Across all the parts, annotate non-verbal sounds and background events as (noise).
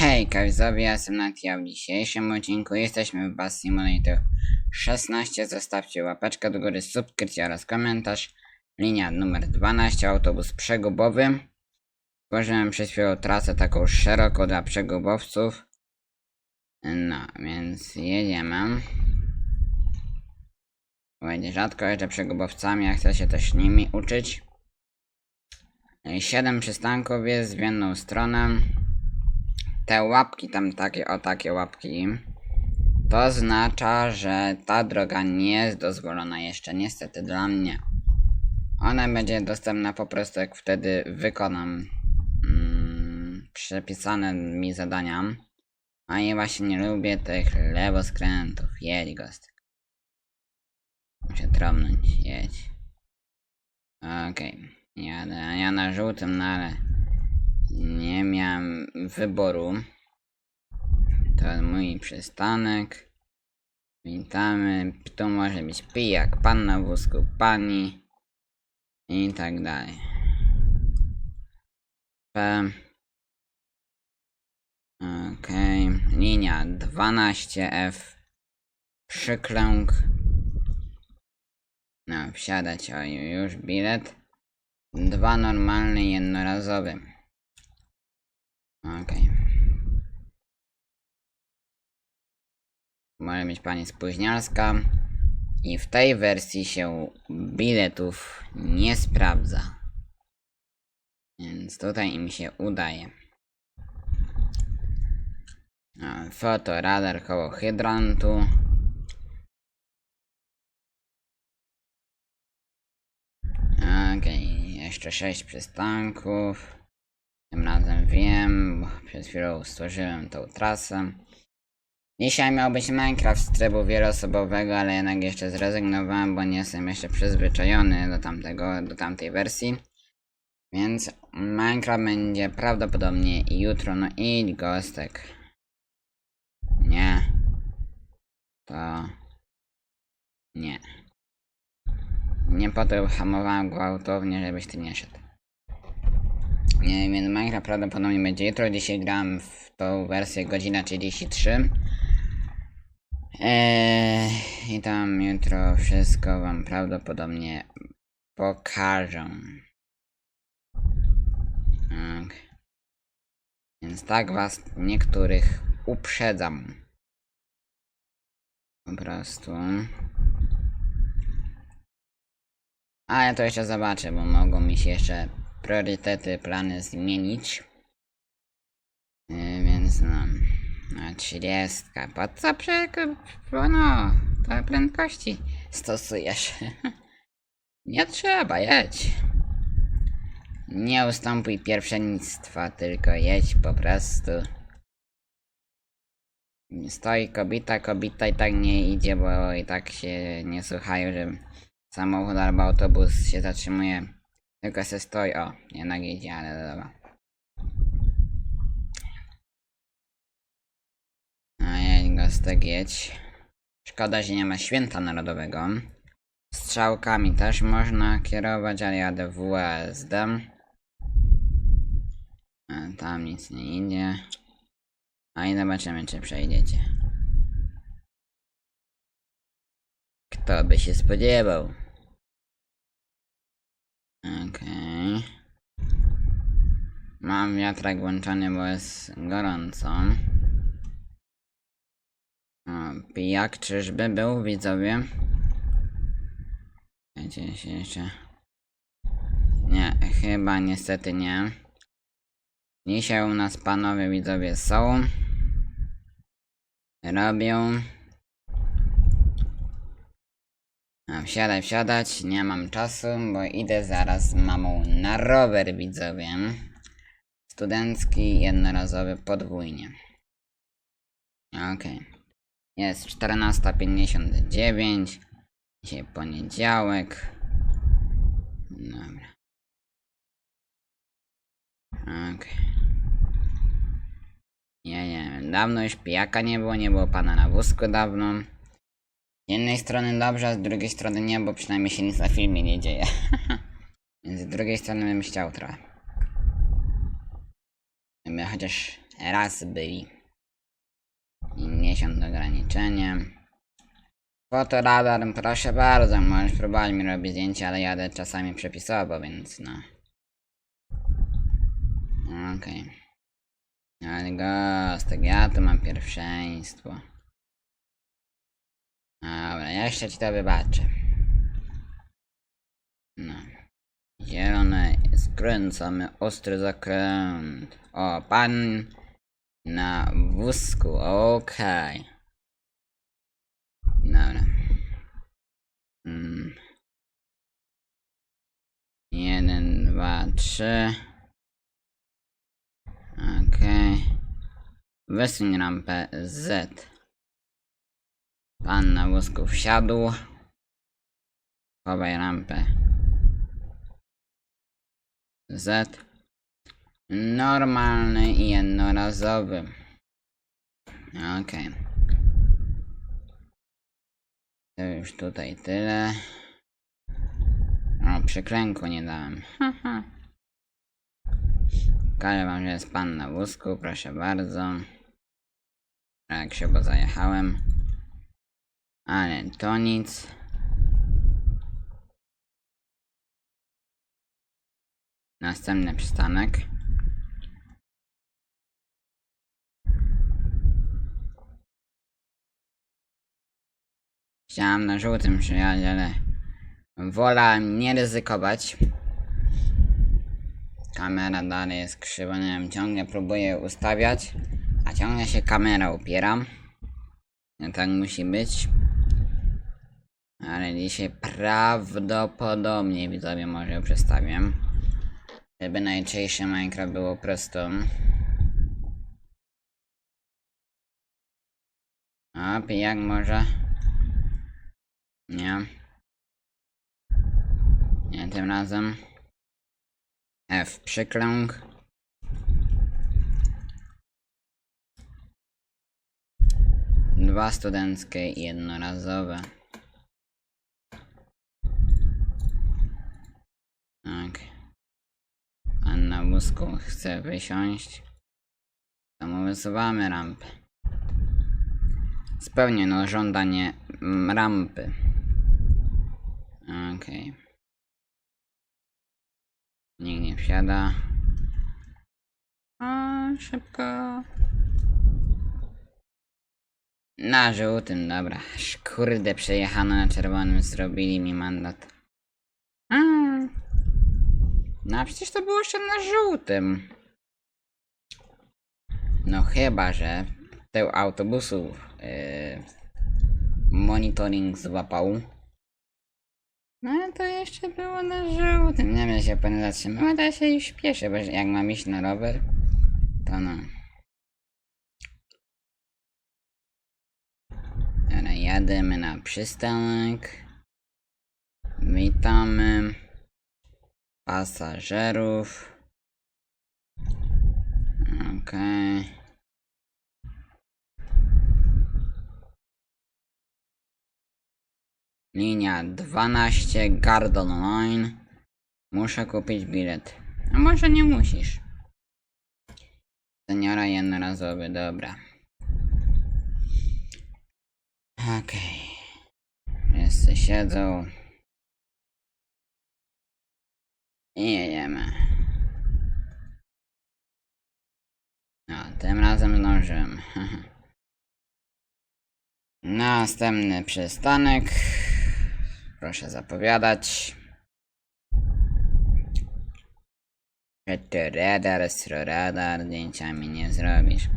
Hej, widzowie, ja jestem Natia. W dzisiejszym odcinku jesteśmy w Bass Simulator 16. Zostawcie łapeczkę do góry, subskrypcję oraz komentarz. Linia numer 12, autobus przegubowy. Tworzyłem przez chwilę trasę taką szeroką dla przegubowców. No, więc jedziemy. Będzie rzadko jeżdżę przegubowcami, a chcę się też nimi uczyć. Siedem przystanków jest w jedną stronę te łapki tam takie, o takie łapki, to oznacza, że ta droga nie jest dozwolona jeszcze, niestety dla mnie. Ona będzie dostępna po prostu jak wtedy wykonam mm, przepisane mi zadania. A ja właśnie nie lubię tych lewoskrętów. Jedź gostek. Muszę tromnąć, jedź. Okej, jadę. Ja na żółtym, no ale nie miałem wyboru. To mój przystanek. Witamy. Tu może być pijak, pan na wózku, pani i tak dalej. P. Okej. Linia 12F. Przyklęk. No, wsiadać. O, już bilet. Dwa normalny, jednorazowy. Okej. Może być pani spóźnialska. I w tej wersji się biletów nie sprawdza. Więc tutaj im się udaje. A, Foto, radar koło hydrantu. Okej, jeszcze sześć przystanków. Tym razem wiem, bo przed chwilą stworzyłem tą trasę. Dzisiaj miał być Minecraft z trybu wieloosobowego, ale jednak jeszcze zrezygnowałem, bo nie jestem jeszcze przyzwyczajony do tamtego, do tamtej wersji. Więc Minecraft będzie prawdopodobnie jutro, no idź gostek. Nie. To... Nie. Nie po to hamowałem gwałtownie, żebyś ty nie szedł. Więc Minecraft prawdopodobnie będzie jutro. Dzisiaj gram w tą wersję godzina 33. Eee, I tam jutro wszystko wam prawdopodobnie pokażę. Tak. Więc tak was niektórych uprzedzam. Po prostu. Ale to jeszcze zobaczę, bo mogą mi się jeszcze priorytety, plany zmienić. Yy, więc no, no 30. Po co przekup, no, te prędkości stosujesz? (laughs) Nie trzeba, jedź. Nie ustąpuj pierwszeństwa, tylko jedź po prostu. Stoi kobita, kobita i tak nie idzie, bo i tak się nie słuchają, że samochód albo autobus się zatrzymuje. Tylko se stoi, o, jednak idzie, ale dobra. A jedź gostek, jedź. Szkoda, że nie ma święta narodowego. Strzałkami też można kierować, ale jadę WSD. Tam nic nie idzie. A i zobaczymy, czy przejdziecie. Kto by się spodziewał? Okej. Mam wiatrak włączony, bo jest gorąco. O, pijak czyżby był, widzowie? Wiecie się jeszcze... Nie, chyba niestety nie. Dzisiaj u nas panowie widzowie są. Robią. A, wsiadaj, wsiadać, nie mam czasu, bo idę zaraz z mamą na rower, widzowie. Studencki, jednorazowy, podwójnie. Okej. Jest 14.59. Dzisiaj poniedziałek. Dobra. Okej. Nie, nie, dawno już pijaka nie było, nie było pana na wózku dawno. Z jednej strony dobrze, a z drugiej strony nie, bo przynajmniej się nic na filmie nie dzieje. (laughs) Więc z drugiej strony bym chciał trochę. Żeby chociaż raz byli. 50 ograniczenie. Fotoradar, proszę bardzo, możesz próbować mi robić zdjęcia, ale jadę czasami przepisowo, więc no. Okej. Ale gostek, ja tu mam pierwszeństwo. Dobra, jeszcze ci to wybaczę. No. Zielone, skręcamy, ostry zakręt. O, pan na wózku, okej. Dobra. Mm. Jeden, dwa, trzy. Okej. Wysuń rampę Z. Pan na wózku wsiadł. Chowaj rampę Z. Normalny i jednorazowy. Okej. To już tutaj tyle. O, przyklęku nie dałem. Haha. Każe wam, że jest pan na wózku, proszę bardzo. Jak się go zajechałem. Ale to nic. Następny przystanek. Chciałem na żółtym przyjechać, ale wolałem nie ryzykować. Kamera dalej jest krzywa, nie wiem, ciągle próbuję ustawiać, a ciągle się kamera upiera. No tak musi być. Ale dzisiaj prawdopodobnie widzowie może przestawię. Żeby najczęściej Minecraft było prosto. A pijak może? Nie. Nie tym razem. F przyklęk. Dwa studenckie i jednorazowe. Tak. Wózku chce wysiąść. To mu wysuwamy rampę. Spełniono żądanie rampy. Okej. Nikt nie wsiada. A, szybko. Na żółtym, dobra. Kurde, przejechano na czerwonym, zrobili mi mandat. No a przecież to było jeszcze na żółtym. No chyba, że tył autobusu yy, monitoring złapał. No ale to jeszcze było na żółtym. Nie wiem, się pan zatrzymał, ale ja się już śpieszę, bo jak mam iść na rower, to no. Dobra, jadymy na przystanek. Witamy pasażerów. Okej. Linia 12 Gardon Line. Muszę kupić bilet. A może nie musisz. Seniora jednorazowy, dobra. Okej. Wszyscy siedzą. I jedziemy. No, tym razem zdążyłem. (laughs) Następny przystanek. Proszę zapowiadać. Radar, radar, zdjęciami nie zrobisz.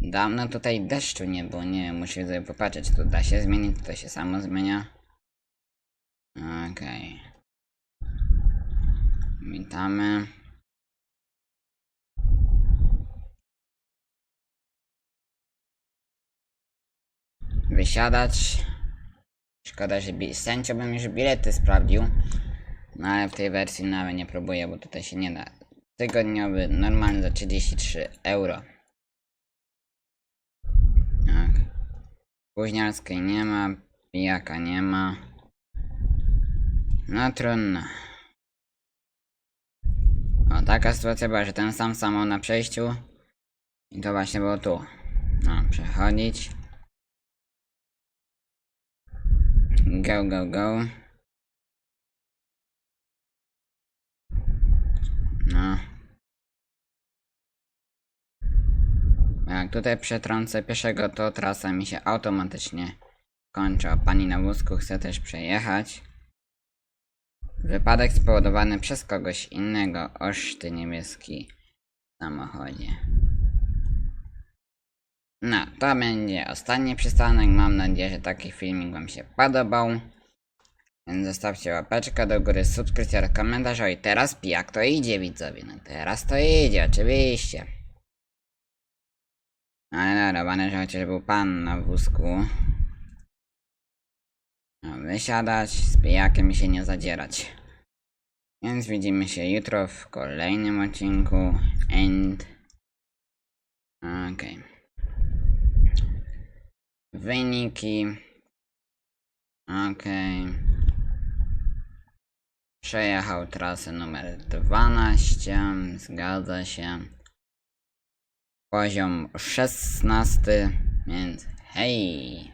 Dawno tutaj deszczu nie było, nie wiem, muszę sobie popatrzeć, to da się zmienić, to się samo zmienia. Okej. Witamy. Wysiadać. Szkoda, że z bym już bilety sprawdził. No ale w tej wersji nawet nie próbuję, bo tutaj się nie da. Tygodniowy, normalny za 33 euro. Tak. Późniarskiej nie ma, pijaka nie ma. No trudno. O, taka sytuacja była, że ten sam samolot na przejściu I to właśnie było tu. No, przechodzić. Go, go, go. No. Jak tutaj przetrącę pieszego, to trasa mi się automatycznie kończy. Pani na wózku chce też przejechać. Wypadek spowodowany przez kogoś innego. Oż ty niebieski samochodzie. No, to będzie ostatni przystanek. Mam nadzieję, że taki filmik Wam się podobał. Więc zostawcie łapeczkę do góry, subskrypcję, komentarz. O i teraz jak to idzie, widzowie. No teraz to idzie, oczywiście. Ale dobra, że chociaż był pan na wózku. Wysiadać, z pijakiem się nie zadzierać. Więc widzimy się jutro w kolejnym odcinku. And. Okej. Wyniki. Okej. Przejechał trasę numer 12. Zgadza się. Poziom 16. Więc hej.